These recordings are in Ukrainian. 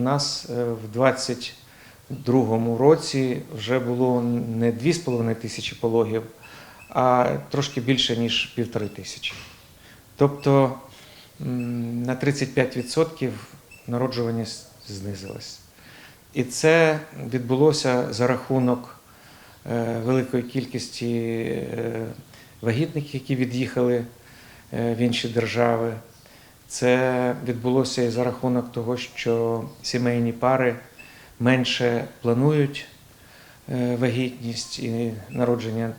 в нас е, в 22-му році вже було не 2,5 тисячі пологів, а трошки більше, ніж півтори тисячі. Тобто на 35% народжуваність знизилась. І це відбулося за рахунок е, великої кількості е, вагітників, які від'їхали в інші держави. Це відбулося і за рахунок того, що сімейні пари менше планують е, вагітність і народження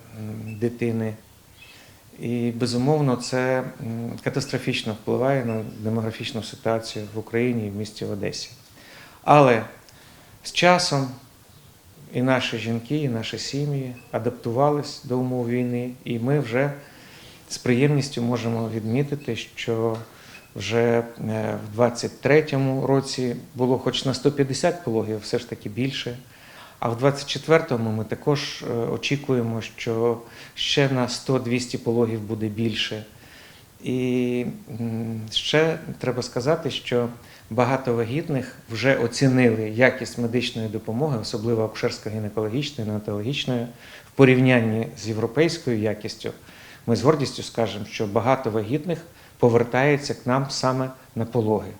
дитини. І безумовно це катастрофічно впливає на демографічну ситуацію в Україні і в місті Одесі. Але з часом і наші жінки, і наші сім'ї адаптувались до умов війни, і ми вже з приємністю можемо відмітити, що вже е, в 23-му році було хоч на 150 пологів, все ж таки більше. А в 24-му ми також е, очікуємо, що ще на 100-200 пологів буде більше. І ще треба сказати, що багато вагітних вже оцінили якість медичної допомоги, особливо акушерсько-гінекологічної, неонатологічної, в порівнянні з європейською якістю. Ми з гордістю скажемо, що багато вагітних повертається к нам саме на пологи.